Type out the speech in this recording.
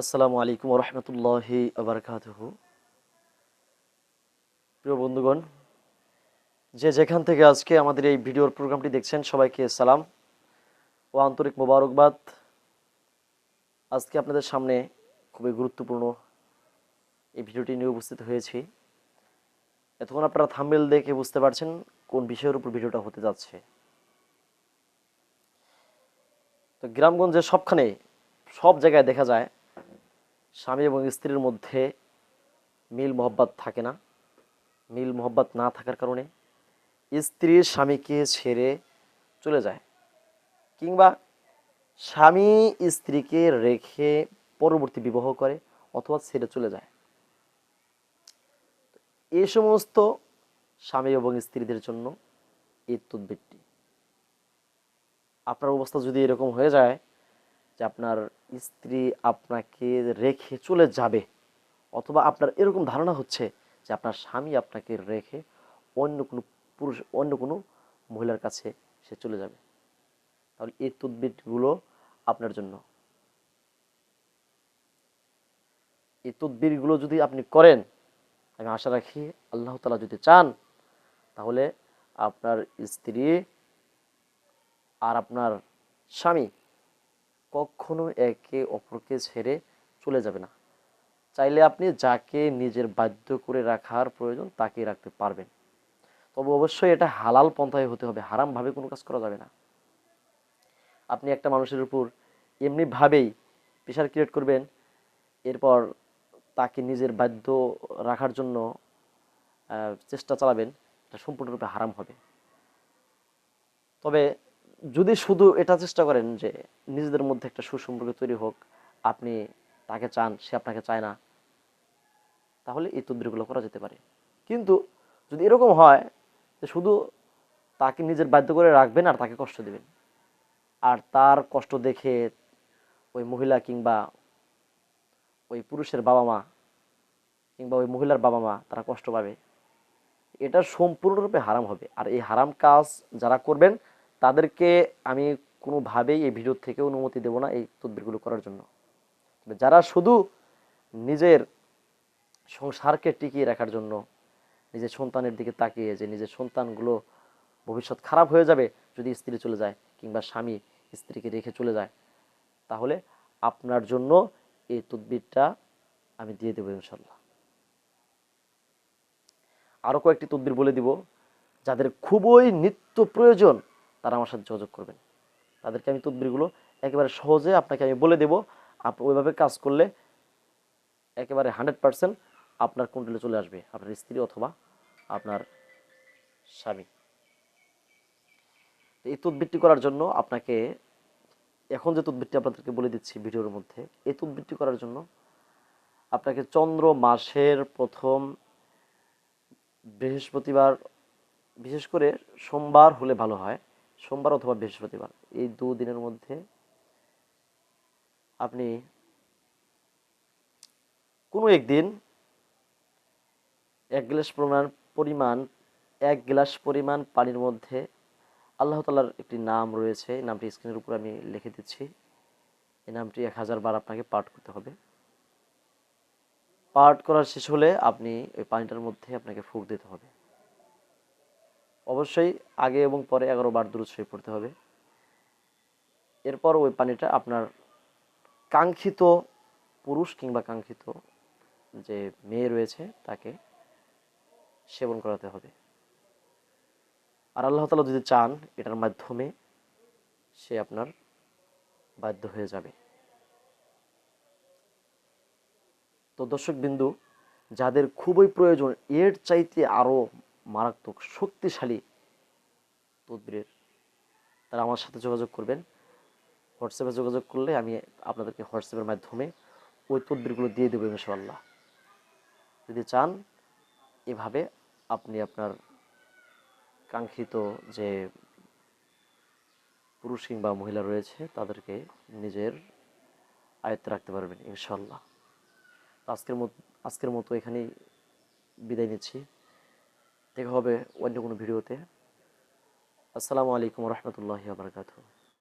আসসালামু আলাইকুম রহমতুল্লাহি আবরকাতহ। প্রিয় বন্ধুগণ, যে যেখান থেকে আজকে আমাদের এই ভিডিওর প্রোগ্রামটি দেখছেন, সবাইকে সালাম ও আন্তরিক মোবারকবাদ। আজকে আপনাদের সামনে খুবই গুরুত্বপূর্ণ এই ভিডিওটি নিয়ে উপস্থিত হয়েছি। এতক্ষণ আপনারা থাম্বেল দেখে বুঝতে পারছেন কোন বিষয়ের উপর ভিডিওটা হতে যাচ্ছে। তো গ্রামগঞ্জে সবখানে সব জায়গায় দেখা যায় স্বামী এবং স্ত্রীর মধ্যে মিল মোহব্বত থাকে না। মিল মোহব্বত না থাকার কারণে স্ত্রীর স্বামীকে ছেড়ে চলে যায় কিংবা স্বামী স্ত্রীকে রেখে পরবর্তী বিবাহ করে অথবা ছেড়ে চলে যায়। এই সমস্ত স্বামী এবং স্ত্রীদের জন্য এই তদ্বিরটি। আপনার অবস্থা যদি এরকম হয়ে যায় যে আপনার স্ত্রী আপনাকে রেখে চলে যাবে অথবা আপনার এরকম ধারণা হচ্ছে যে আপনার স্বামী আপনাকে রেখে অন্য কোনো পুরুষ, অন্য কোনো মহিলার কাছে সে চলে যাবে। তাহলে এই তদবিরগুলো আপনার জন্য। এই তদবিরগুলো যদি আপনি করেন, আমি আশা রাখি আল্লাহ তালা যদি চান, তাহলে আপনার স্ত্রী আর আপনার স্বামী কখনো একে অপরকে ছেড়ে চলে যাবে না। চাইলে আপনি যাকে নিজের বাধ্য করে রাখার প্রয়োজন তাকে রাখতে পারবেন। তবে অবশ্যই এটা হালাল পন্থায় হতে হবে, হারামভাবে কোনো কাজ করা যাবে না। আপনি একটা মানুষের উপর এমনিভাবেই প্রেশার ক্রিয়েট করবেন, এরপর তাকে নিজের বাধ্য রাখার জন্য চেষ্টা চালাবেন, এটা সম্পূর্ণরূপে হারাম হবে। তবে যদি শুধু এটা চেষ্টা করেন যে নিজেদের মধ্যে একটা সুসম্পর্ক তৈরি হোক, আপনি তাকে চান, সে আপনাকে চায় না, তাহলে এই তদবিরগুলো করা যেতে পারে। কিন্তু যদি এরকম হয় যে শুধু তাকে নিজের বাধ্য করে রাখবেন আর তাকে কষ্ট দেবেন, আর তার কষ্ট দেখে ওই মহিলা কিংবা ওই পুরুষের বাবা মা কিংবা ওই মহিলার বাবা মা তারা কষ্ট পাবে, এটা সম্পূর্ণরূপে হারাম হবে। আর এই হারাম কাজ যারা করবেন তাদেরকে আমি কোনোভাবেই এই ভিডিও থেকে অনুমতি দেব না এই তদবিরগুলো করার জন্য। যারা শুধু নিজের সংসারকে টিকিয়ে রাখার জন্য নিজের সন্তানের দিকে তাকিয়ে যে নিজের সন্তানগুলো ভবিষ্যৎ খারাপ হয়ে যাবে যদি স্ত্রী চলে যায় কিংবা স্বামী স্ত্রীকে রেখে চলে যায়, তাহলে আপনার জন্য এই তদবিরটা আমি দিয়ে দেবো ইনশাল্লাহ আরও কয়েকটি তদবির বলে দিব যাদের খুবই নিত্য প্রয়োজন তারা আমার সাথে যোগাযোগ করবেন। তাদেরকে আমি তদবিরগুলো একেবারে সহজে আপনাকে আমি বলে দেব। আপনি ওইভাবে কাজ করলে একেবারে হান্ড্রেড পার্সেন্ট আপনার কন্ট্রোলে চলে আসবে, আপনার স্ত্রী অথবা আপনার স্বামী। এই তদবিরটি করার জন্য আপনাকে, এখন যে তদবিরটি আপনাদেরকে বলে দিচ্ছি ভিডিওর মধ্যে, এই তদবিরটি করার জন্য আপনাকে চন্দ্র মাসের প্রথম বৃহস্পতিবার, বিশেষ করে সোমবার হলে ভালো হয়। সোমবার অথবা বৃহস্পতিবার, এই দু দিনের মধ্যে আপনি কোনো একদিন এক গ্লাস পরিমাণ পরিমাণ, এক গ্লাস পরিমাণ পানির মধ্যে আল্লাহ তালার একটি নাম রয়েছে, এই নামটি স্ক্রিনের উপর আমি লিখে দিচ্ছি। এই নামটি এক হাজার বার আপনাকে পাঠ করতে হবে। পাঠ করার শেষ হলে আপনি ওই পানিটার মধ্যে আপনাকে ফুক দিতে হবে। অবশ্যই আগে এবং পরে এগারো বার দূরত শরীফ পড়তে হবে। এরপর ওই পানিটা আপনার কাঙ্ক্ষিত পুরুষ কিংবা কাঙ্ক্ষিত যে মেয়ে রয়েছে তাকে সেবন করাতে হবে। আর আল্লাহ তালা যদি চান এটার মাধ্যমে সে আপনার বাধ্য হয়ে যাবে। তো দর্শক বিন্দু যাদের খুবই প্রয়োজন, এর চাইতে আরও মারাত্মক শক্তিশালী তদবিরের। তারা আমার সাথে যোগাযোগ করবেন। হোয়াটসঅ্যাপে যোগাযোগ করলে আমি আপনাদেরকে হোয়াটসঅ্যাপের মাধ্যমে ওই তদবিরগুলো দিয়ে দেবো ইনশাআল্লাহ। যদি চান, এভাবে আপনি আপনার কাঙ্ক্ষিত যে পুরুষ কিংবা মহিলা রয়েছে, তাদেরকে নিজের আয়ত্তে রাখতে পারবেন ইনশাল্লাহ আজকের মতো আজকের মতো এখানেই বিদায় নিচ্ছি। দেখা হবে অন্য কোনো ভিডিওতে। আসসালামু আলাইকুম রহমতুল্লাহ বারকাতুহ।